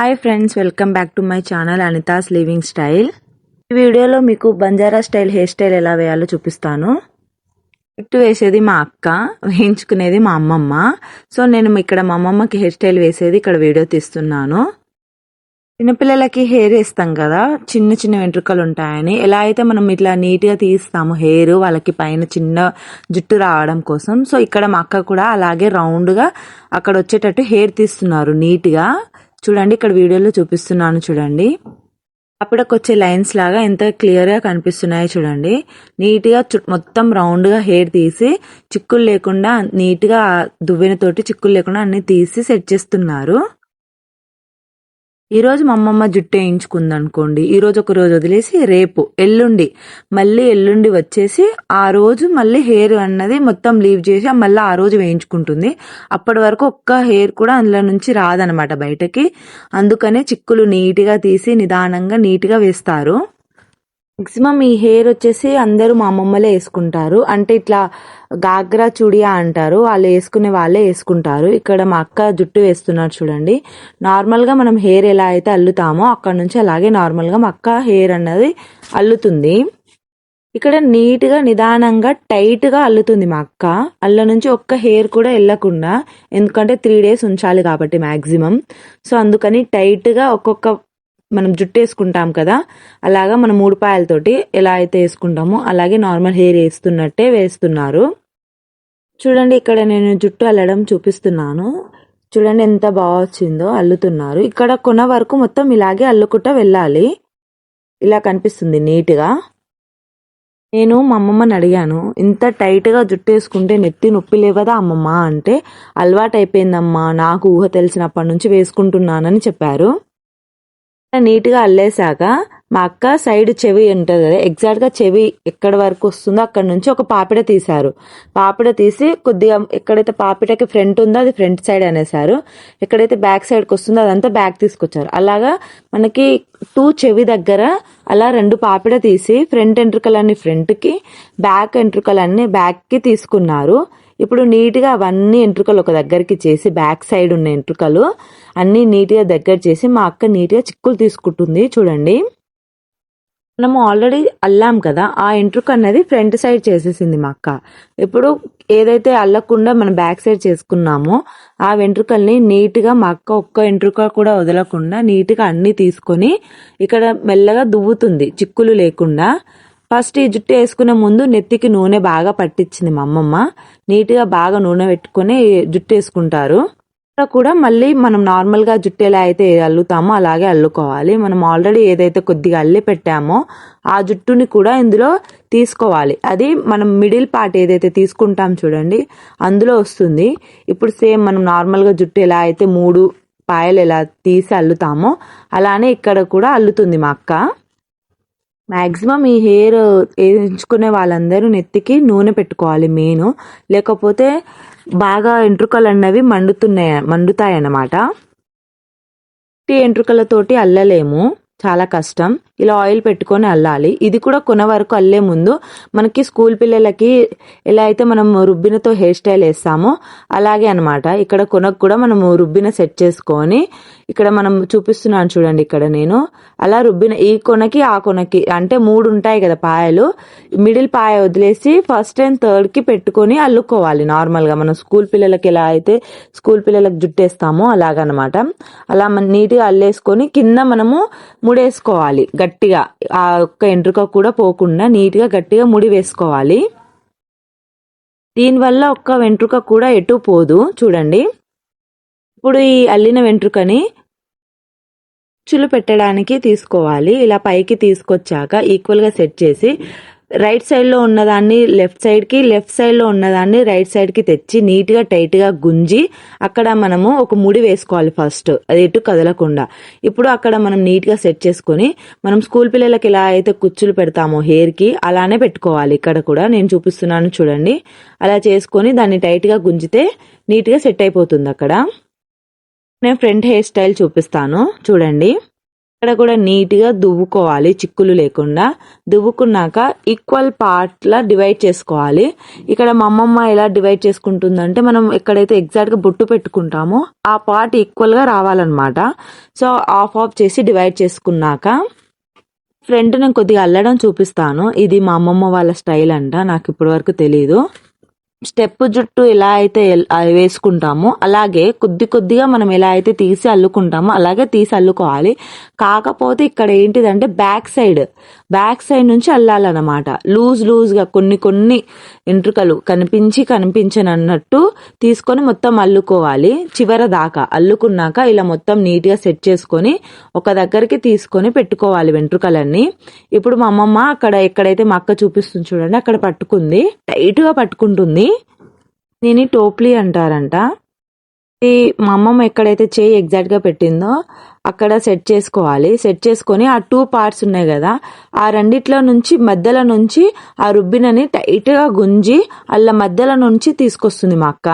Hi friends welcome back to my channel Anitha's living style ఈ వీడియోలో మీకు Banjara style hair style ఎలా వేయాలో చూపిస్తాను. జుట్టు వేసేది మా అక్క వేయించుకునేది మా అమ్మమ్మ. సో నేను ఇక్కడ మా అమ్మమ్మకి హెయిర్ స్టైల్ వేసేది ఇక్కడ వీడియో తీస్తున్నాను. చిన్నపిల్లలకి హెయిర్ వేస్తాం కదా చిన్న చిన్న వెంట్రుకలు ఉంటాయని. ఎలా అయితే మనం ఇట్లా నీట్గా తీస్తాము హెయిర్ వాళ్ళకి పైన చిన్న జుట్టు రావడం కోసం. సో ఇక్కడ మా అక్క కూడా అలాగే రౌండ్గా అక్కడ వచ్చేటట్టు హెయిర్ తీస్తున్నారు నీట్గా. చూడండి ఇక్కడ వీడియోలో చూపిస్తున్నాను చూడండి. అప్పటికి లైన్స్ లాగా ఎంత క్లియర్గా కనిపిస్తున్నాయో చూడండి. నీట్గా మొత్తం రౌండ్గా హెయిర్ తీసి చిక్కులు లేకుండా నీట్గా దువ్వెనతోటి చిక్కులు లేకుండా అన్ని తీసి సెట్ చేస్తున్నారు. ఈరోజు మా అమ్మమ్మ జుట్టు వేయించుకుంది అనుకోండి ఈరోజు ఒక రోజు వదిలేసి రేపు ఎల్లుండి మళ్ళీ ఎల్లుండి వచ్చేసి ఆ రోజు మళ్ళీ హెయిర్ అన్నది మొత్తం లీవ్ చేసి మళ్ళీ ఆ రోజు వేయించుకుంటుంది. అప్పటి వరకు ఒక్క హెయిర్ కూడా అందులో నుంచి రాదనమాట బయటకి. అందుకనే చిక్కులు నీట్గా తీసి నిదానంగా నీట్గా వేస్తారు. మ్యాక్సిమం ఈ హెయిర్ వచ్చేసి అందరూ మా అమ్మమ్మలే వేసుకుంటారు. అంటే ఇట్లా గాగ్రా చుడియా అంటారు. వాళ్ళు వేసుకునే వాళ్ళే వేసుకుంటారు. ఇక్కడ మా అక్క జుట్టు వేస్తున్నారు చూడండి. నార్మల్గా మనం హెయిర్ ఎలా అయితే అల్లుతామో అక్కడ నుంచి అలాగే నార్మల్గా మా అక్క హెయిర్ అన్నది అల్లుతుంది. ఇక్కడ నీట్గా నిదానంగా టైట్గా అల్లుతుంది మా అక్క. అల్ల నుంచి ఒక్క హెయిర్ కూడా వెళ్ళకుండా ఎందుకంటే త్రీ డేస్ ఉంచాలి కాబట్టి మ్యాక్సిమం సో అందుకని టైట్గా ఒక్కొక్క మనం జుట్టు వేసుకుంటాం కదా అలాగా మనం మూడు పాయలతోటి ఎలా అయితే వేసుకుంటామో అలాగే నార్మల్ హెయిర్ వేస్తున్నట్టే వేస్తున్నారు. చూడండి ఇక్కడ నేను జుట్టు అల్లడం చూపిస్తున్నాను. చూడండి ఎంత బాగా వచ్చిందో అల్లుతున్నారు. ఇక్కడ కొన వరకు మొత్తం ఇలాగే అల్లుకుంటా వెళ్ళాలి. ఇలా కనిపిస్తుంది నీట్గా. నేను మా అమ్మమ్మని అడిగాను ఇంత టైట్గా జుట్టు వేసుకుంటే నెత్తి నొప్పి లేవదా అమ్మమ్మ? అంటే అలవాటు అయిపోయిందమ్మా నాకు ఊహ తెలిసినప్పటి నుంచి వేసుకుంటున్నానని చెప్పారు. నీట్గా అల్లేసాక మా అక్క సైడ్ చెవి ఉంటుంది కదా ఎగ్జాక్ట్గా చెవి ఎక్కడి వరకు వస్తుందో అక్కడ నుంచి ఒక పాపిడ తీశారు. పాపిడ తీసి కొద్దిగా ఎక్కడైతే పాపిడకి ఫ్రంట్ ఉందో అది ఫ్రంట్ సైడ్ అనేసారు ఎక్కడైతే బ్యాక్ సైడ్కి వస్తుందో అదంతా బ్యాక్ తీసుకొచ్చారు. అలాగా మనకి టూ చెవి దగ్గర అలా రెండు పాపిడ తీసి ఫ్రంట్ ఎంట్రుకలన్నీ ఫ్రంట్కి బ్యాక్ ఎంట్రుకలన్నీ బ్యాక్కి తీసుకున్నారు. ఇప్పుడు నీట్గా అవన్నీ ఎంట్రుకలు ఒక దగ్గరికి చేసి బ్యాక్ సైడ్ ఉన్న ఎంట్రుకలు అన్నీ నీట్గా దగ్గర చేసి మా అక్క నీట్గా చిక్కులు తీసుకుంటుంది. చూడండి. మనము ఆల్రెడీ అల్లాం కదా ఆ ఎంట్రుక అన్నది ఫ్రంట్ సైడ్ చేసేసింది మా అక్క. ఇప్పుడు ఏదైతే అల్లకుండా మనం బ్యాక్ సైడ్ చేసుకున్నామో ఆ వెంట్రుకల్ని నీట్గా మా అక్క ఒక్క వెంట్రుక కూడా వదలకుండా నీట్గా అన్నీ తీసుకొని ఇక్కడ మెల్లగా దువ్వుతుంది. చిక్కులు లేకుండా ఫస్ట్ ఈ జుట్టు వేసుకునే ముందు నెత్తికి నూనె బాగా పట్టించింది మా అమ్మమ్మ. నీట్గా బాగా నూనె పెట్టుకొని జుట్టు వేసుకుంటారు. కూడా మళ్ళీ మనం నార్మల్గా జుట్టు ఎలా అయితే అల్లుతామో అలాగే అల్లుకోవాలి. మనం ఆల్రెడీ ఏదైతే కొద్దిగా అల్లి పెట్టామో ఆ జుట్టుని కూడా ఇందులో తీసుకోవాలి. అది మనం మిడిల్ పార్ట్ ఏదైతే తీసుకుంటాం చూడండి అందులో వస్తుంది. ఇప్పుడు సేమ్ మనం నార్మల్గా జుట్టు ఎలా అయితే మూడు పాయలు ఎలా తీసి అల్లుతామో అలానే ఇక్కడ కూడా అల్లుతుంది మా అక్క. మ్యాక్సిమం ఈ హెయిర్ వేయించుకునే వాళ్ళందరూ నెత్తికి నూనె పెట్టుకోవాలి మెయిన్. లేకపోతే బాగా ఎంట్రుకలు అన్నవి మండుతున్నాయి మండుతాయి అన్నమాట ఎంట్రుకలతోటి అల్లలేము. చాలా కష్టం. ఇలా ఆయిల్ పెట్టుకొని అల్లాలి. ఇది కూడా కొన వరకు అల్లే ముందు మనకి స్కూల్ పిల్లలకి ఎలా అయితే మనం రుబ్బినతో హెయిర్ స్టైల్ వేస్తామో అలాగే అనమాట ఇక్కడ కొనకు కూడా మనము రుబ్బిన సెట్ చేసుకొని ఇక్కడ మనం చూపిస్తున్నాను చూడండి ఇక్కడ నేను. అలా రుబ్బిన ఈ కొనకి ఆ కొనకి అంటే మూడు ఉంటాయి కదా పాయలు. మిడిల్ పాయ వదిలేసి ఫస్ట్ అండ్ థర్డ్కి పెట్టుకొని అల్లుకోవాలి నార్మల్గా మనం స్కూల్ పిల్లలకి ఎలా అయితే స్కూల్ పిల్లలకు జుట్టేస్తామో అలాగనమాట అలా నీట్గా అల్లేసుకొని కింద మనము ముడేసుకోవాలి. గట్టిగా ఆ ఒక్క ఎంట్రుక కూడా పోకుండా నీట్గా గట్టిగా ముడి వేసుకోవాలి. దీనివల్ల ఒక్క వెంట్రుక కూడా ఎటు పోదు చూడండి. ఇప్పుడు ఈ అల్లిన వెంట్రుకని చులు పెట్టడానికి తీసుకోవాలి. ఇలా పైకి తీసుకొచ్చాక ఈక్వల్గా సెట్ చేసి రైట్ సైడ్లో ఉన్నదాన్ని లెఫ్ట్ సైడ్కి లెఫ్ట్ సైడ్లో ఉన్నదాన్ని రైట్ సైడ్కి తెచ్చి నీట్గా టైట్గా గుంజి అక్కడ మనము ఒక ముడి వేసుకోవాలి ఫస్ట్ అది ఎటు కదలకుండా. ఇప్పుడు అక్కడ మనం నీట్గా సెట్ చేసుకొని మనం స్కూల్ పిల్లలకి ఎలా అయితే కుచ్చులు పెడతామో హెయిర్కి అలానే పెట్టుకోవాలి. ఇక్కడ కూడా నేను చూపిస్తున్నాను చూడండి. అలా చేసుకొని దాన్ని టైట్గా గుంజితే నీట్గా సెట్ అయిపోతుంది అక్కడ. నేను ఫ్రంట్ హెయిర్ స్టైల్ చూపిస్తాను. చూడండి. ఇక్కడ కూడా నీట్గా దువ్వుకోవాలి చిక్కులు లేకుండా. దువ్వుకున్నాక ఈక్వల్ పార్ట్లా డివైడ్ చేసుకోవాలి. ఇక్కడ మా అమ్మమ్మ ఎలా డివైడ్ చేసుకుంటుందంటే మనం ఎక్కడైతే ఎగ్జాక్ట్గా బొట్టు పెట్టుకుంటామో ఆ పార్ట్ ఈక్వల్గా రావాలన్నమాట. సో ఆఫ్ ఆఫ్ చేసి డివైడ్ చేసుకున్నాక ఫ్రంట్ నేను కొద్దిగా అల్లడం చూపిస్తాను. ఇది మా అమ్మమ్మ వాళ్ళ స్టైల్ అంట నాకు ఇప్పటి వరకు తెలియదు స్టెప్ జుట్టు ఎలా అయితే వేసుకుంటామో అలాగే కొద్ది కొద్దిగా మనం ఎలా అయితే తీసి అల్లుకుంటామో అలాగే తీసి అల్లుకోవాలి. కాకపోతే ఇక్కడ ఏంటిదంటే బ్యాక్ సైడ్ బ్యాక్ సైడ్ నుంచి అల్లాలన్నమాట. లూజ్ లూజ్గా కొన్ని కొన్ని ఎంట్రుకలు కనిపించి కనిపించనన్నట్టు తీసుకొని మొత్తం అల్లుకోవాలి. చివర దాకా అల్లుకున్నాక ఇలా మొత్తం నీట్గా సెట్ చేసుకొని ఒక దగ్గరికి తీసుకొని పెట్టుకోవాలి వెంట్రుకలన్నీ. ఇప్పుడు మా అమ్మమ్మ అక్కడ ఎక్కడైతే మా అక్క చూపిస్తుంది చూడండి అక్కడ పట్టుకుంది. టైట్గా పట్టుకుంటుంది. దీన్ని టోప్లీ అంటారంట. ఈ మా అమ్మమ్మ ఎక్కడైతే చేయి ఎగ్జాక్ట్గా పెట్టిందో అక్కడ సెట్ చేసుకోవాలి. సెట్ చేసుకొని ఆ టూ పార్ట్స్ ఉన్నాయి కదా ఆ రెండిట్లో నుంచి మధ్యలో నుంచి ఆ రుబ్బినని టైట్గా గుంజి అల్ల మధ్యలో నుంచి తీసుకొస్తుంది మా అక్క.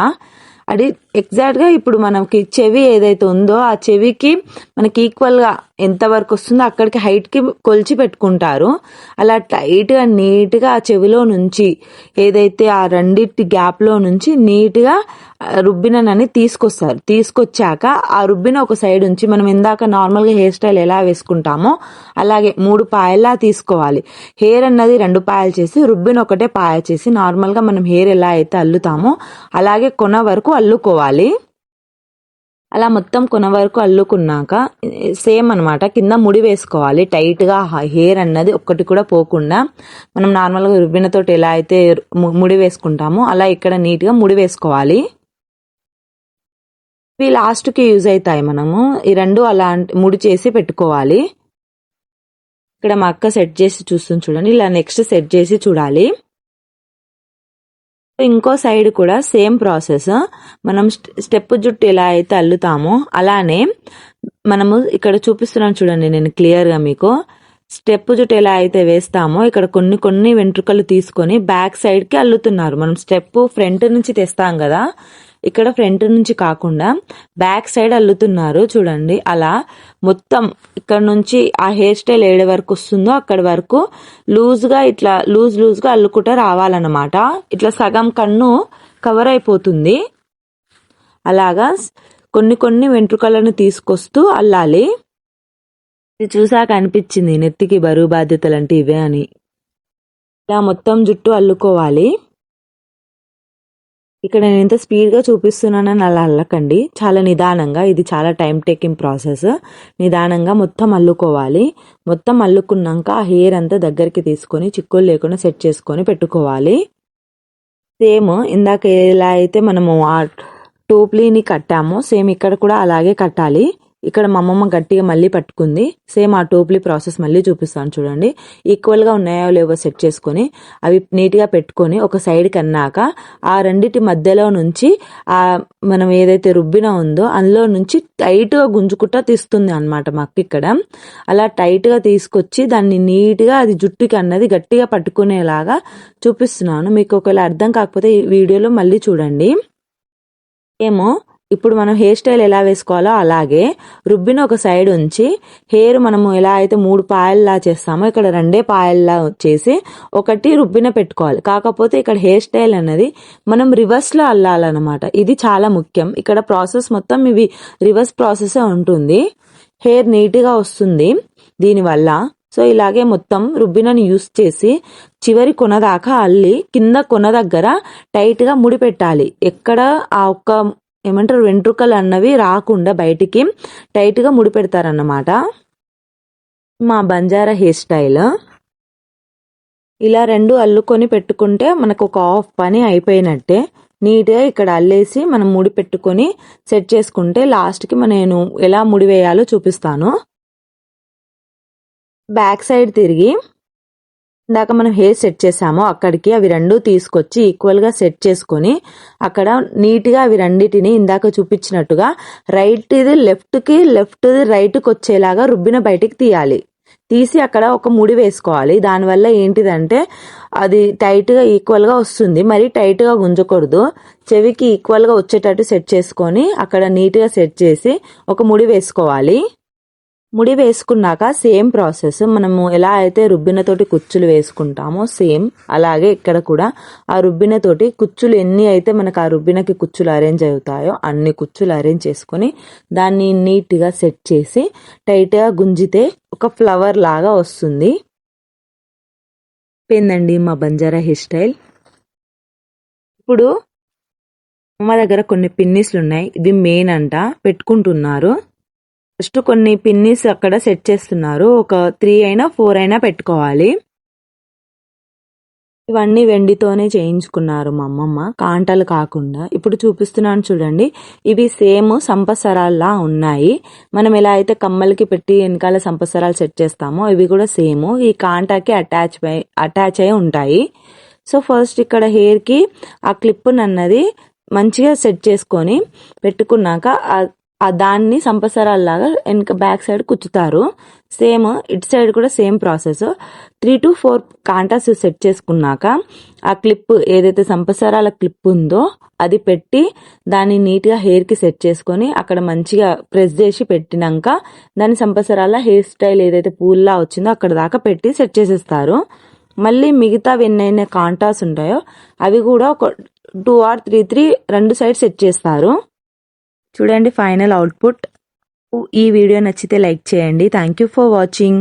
అది ఎగ్జాక్ట్గా ఇప్పుడు మనకి చెవి ఏదైతే ఉందో ఆ చెవికి మనకి ఈక్వల్గా ఎంత వరకు వస్తుందో అక్కడికి హైట్కి కొలిచి పెట్టుకుంటారు. అలా టైట్గా నీట్గా ఆ చెవిలో నుంచి ఏదైతే ఆ రెండిటి గ్యాప్లో నుంచి నీట్గా రుబ్బినని తీసుకొస్తారు. తీసుకొచ్చాక ఆ రుబ్బిన ఒక సైడ్ ఉంచి మనం ఇందాక నార్మల్గా హెయిర్ స్టైల్ ఎలా వేసుకుంటామో అలాగే మూడు పాయల్లా తీసుకోవాలి. హెయిర్ అన్నది రెండు పాయలు చేసి రుబ్బిన ఒకటే పాయ చేసి నార్మల్గా మనం హెయిర్ ఎలా అయితే అల్లుతామో అలాగే కొన వరకు అల్లుకోవాలి. అలా మొత్తం కొన వరకు అల్లుకున్నాక సేమ్ అన్నమాట. కింద ముడి వేసుకోవాలి. టైట్గా హెయిర్ అన్నది ఒక్కటి కూడా పోకుండా మనం నార్మల్గా రుబ్బినతో రుబ్బినతోటి ఎలా అయితే ముడి వేసుకుంటామో అలా ఇక్కడ నీట్గా ముడి వేసుకోవాలి. ఇవి లాస్ట్కి యూజ్ అవుతాయి మనము. ఈ రెండు అలాంటి ముడి చేసి పెట్టుకోవాలి. ఇక్కడ మా అక్క సెట్ చేసి చూస్తుంది చూడండి. ఇలా నెక్స్ట్ సెట్ చేసి చూడాలి. ఇంకో సైడ్ కూడా సేమ్ ప్రాసెస్. మనం స్టె- స్టెప్ జుట్టు ఎలా అయితే అల్లుతామో అలానే మనము ఇక్కడ చూపిస్తున్నాను చూడండి నేను క్లియర్గా మీకు. స్టెప్ జుట్టు ఎలా అయితే వేస్తామో ఇక్కడ కొన్ని కొన్ని వెంట్రుకలు తీసుకొని బ్యాక్ సైడ్కి అల్లుతున్నారు. మనం స్టెప్ ఫ్రంట్ నుంచి తెస్తాం కదా. ఇక్కడ ఫ్రంట్ నుంచి కాకుండా బ్యాక్ సైడ్ అల్లుతున్నారు చూడండి. అలా మొత్తం ఇక్కడ నుంచి ఆ హెయిర్ స్టైల్ ఏడ వరకు వస్తుందో అక్కడ వరకు లూజ్గా ఇట్లా లూజ్ లూజ్గా అల్లుకుంటూ అల్లుకుంటా రావాలన్నమాట. ఇట్లా సగం కన్ను కవర్ అయిపోతుంది. అలాగా కొన్ని కొన్ని వెంట్రుకలను తీసుకొస్తూ అల్లాలి. ఇది చూసాక అనిపించింది నెత్తికి బరువు బాధ్యతలు అంటే ఇవే అని. ఇలా మొత్తం జుట్టు అల్లుకోవాలి. ఇక్కడ నేను ఎంత స్పీడ్గా చూపిస్తున్నానని అలా అల్లకండి. చాలా నిదానంగా ఇది చాలా టైం టేకింగ్ ప్రాసెస్. నిదానంగా మొత్తం అల్లుకోవాలి. మొత్తం అల్లుకున్నాక ఆ హెయిర్ అంతా దగ్గరికి తీసుకొని చిక్కులు లేకుండా సెట్ చేసుకొని పెట్టుకోవాలి. సేమ్ ఇందాక ఎలా అయితే మనము ఆ టోప్లీని కట్టామో సేమ్ ఇక్కడ కూడా అలాగే కట్టాలి. ఇక్కడ మా అమ్మమ్మ గట్టిగా మళ్ళీ పట్టుకుంది. సేమ్ ఆ టోప్లీ ప్రాసెస్ మళ్ళీ చూపిస్తాను చూడండి. ఈక్వల్గా ఉన్నాయో లేవో సెట్ చేసుకొని అవి నీట్గా పెట్టుకొని ఒక సైడ్ కన్నాక ఆ రెండిటి మధ్యలో నుంచి ఆ మనం ఏదైతే రుబ్బిన ఉందో అందులో నుంచి టైట్గా గుంజుకుంటా తీస్తుంది అనమాట మాకు ఇక్కడ. అలా టైట్గా తీసుకొచ్చి దాన్ని నీట్గా అది జుట్టుకి అన్నది గట్టిగా పట్టుకునేలాగా చూపిస్తున్నాను. మీకు ఒకవేళ అర్థం కాకపోతే ఈ వీడియోలో మళ్ళీ చూడండి. ఏమో ఇప్పుడు మనం హెయిర్ స్టైల్ ఎలా వేసుకోవాలో అలాగే రుబ్బిన ఒక సైడ్ ఉంచి హెయిర్ మనము ఎలా అయితే మూడు పాయల్లా చేస్తామో ఇక్కడ రెండే పాయల్లా చేసి ఒకటి రుబ్బిన పెట్టుకోవాలి. కాకపోతే ఇక్కడ హెయిర్ స్టైల్ అనేది మనం రివర్స్లో అల్లాలన్నమాట. ఇది చాలా ముఖ్యం. ఇక్కడ ప్రాసెస్ మొత్తం ఇవి రివర్స్ ప్రాసెస్ ఉంటుంది. హెయిర్ నీట్గా వస్తుంది దీనివల్ల. సో ఇలాగే మొత్తం రుబ్బినని యూస్ చేసి చివరి కొన దాకా అల్లి కింద కొన దగ్గర టైట్గా ముడిపెట్టాలి. ముడి పెట్టాలి ఎక్కడ ఆ ఒక్క ఏమంటారు వెంట్రుకలు అన్నవి రాకుండా బయటికి టైట్గా ముడిపెడతారన్నమాట మా బంజారా హెయిర్ స్టైల్. ఇలా రెండు అల్లుకొని పెట్టుకుంటే మనకు ఒక హాఫ్ పని అయిపోయినట్టే. నీట్గా ఇక్కడ అల్లేసి మనం ముడి పెట్టుకొని సెట్ చేసుకుంటే లాస్ట్కి నేను ఎలా ముడి వేయాలో చూపిస్తాను. బ్యాక్ సైడ్ తిరిగి ఇందాక మనం హెయిర్ సెట్ చేసామో అక్కడికి అవి రెండు తీసుకొచ్చి ఈక్వల్గా సెట్ చేసుకొని అక్కడ నీట్గా అవి రెండిటిని ఇందాక చూపించినట్టుగా రైట్ ఇది లెఫ్ట్కి లెఫ్ట్ వచ్చేలాగా రుబ్బిన బయటికి తీయాలి. తీసి అక్కడ ఒక ముడి వేసుకోవాలి. దానివల్ల ఏంటిదంటే అది టైట్గా ఈక్వల్గా వస్తుంది. మరి టైట్గా గుంజకూడదు. చెవికి ఈక్వల్గా వచ్చేటట్టు సెట్ చేసుకొని అక్కడ నీట్గా సెట్ చేసి ఒక ముడి వేసుకోవాలి. ముడి వేసుకున్నాక సేమ్ ప్రాసెస్. మనము ఎలా అయితే రుబ్బినతోటి కుచ్చులు వేసుకుంటామో సేమ్. అలాగే ఇక్కడ కూడా ఆ రుబ్బినతోటి కుచ్చులు ఎన్ని అయితే మనకు ఆ రుబ్బినకి కుచ్చులు అరేంజ్ అవుతాయో అన్ని కుచ్చులు అరేంజ్ చేసుకొని దాన్ని నీట్గా సెట్ చేసి టైట్గా గుంజితే ఒక ఫ్లవర్ లాగా వస్తుంది. అయిపోయిందండి మా బంజారా హెయిర్ స్టైల్? ఇప్పుడు మా దగ్గర కొన్ని పిన్నిస్లు ఉన్నాయి. ఇది మెయిన్ అంట. పెట్టుకుంటున్నారు. ఫస్ట్ కొన్ని పిన్నిస్ అక్కడ సెట్ చేస్తున్నారు. ఒక త్రీ అయినా ఫోర్ అయినా పెట్టుకోవాలి. ఇవన్నీ వెండితోనే చేయించుకున్నారు మా అమ్మమ్మ. కాంటలు కాకుండా. ఇప్పుడు చూపిస్తున్నాను చూడండి. ఇవి సేమ్ సంపసరాల్లా ఉన్నాయి. మనం ఎలా అయితే కమ్మలకి పెట్టి వెనకాల సంపసరాలు సెట్ చేస్తామో ఇవి కూడా సేమ్. ఈ కాంటాకి అటాచ్ అటాచ్ అయి ఉంటాయి. సో ఫస్ట్ ఇక్కడ హెయిర్కి ఆ క్లిప్ అన్నది మంచిగా సెట్ చేసుకొని పెట్టుకున్నాక ఆ దాన్ని సంపసరాల్లాగా వెనక బ్యాక్ సైడ్ కుచ్చుతారు. సేమ్ ఇటు సైడ్ కూడా same process. Three to four Qantas set చేసుకున్నాక ఆ క్లిప్ ఏదైతే సంపసరాల క్లిప్ ఉందో అది పెట్టి దాన్ని నీట్గా హెయిర్కి సెట్ చేసుకొని అక్కడ మంచిగా ప్రెస్ చేసి పెట్టినాక దాని సంపసరాల హెయిర్ స్టైల్ ఏదైతే పూల్లా వచ్చిందో అక్కడ దాకా పెట్టి సెట్ చేసేస్తారు. మళ్ళీ మిగతా ఎన్నైనా కాంటాస్ ఉంటాయో అవి కూడా ఒక టూ ఆర్ త్రీ త్రీ రెండు సైడ్ సెట్ చేస్తారు. చూడండి ఫైనల్ అవుట్పుట్ ఈ వీడియో నచ్చితే లైక్ చేయండి. Thank you for watching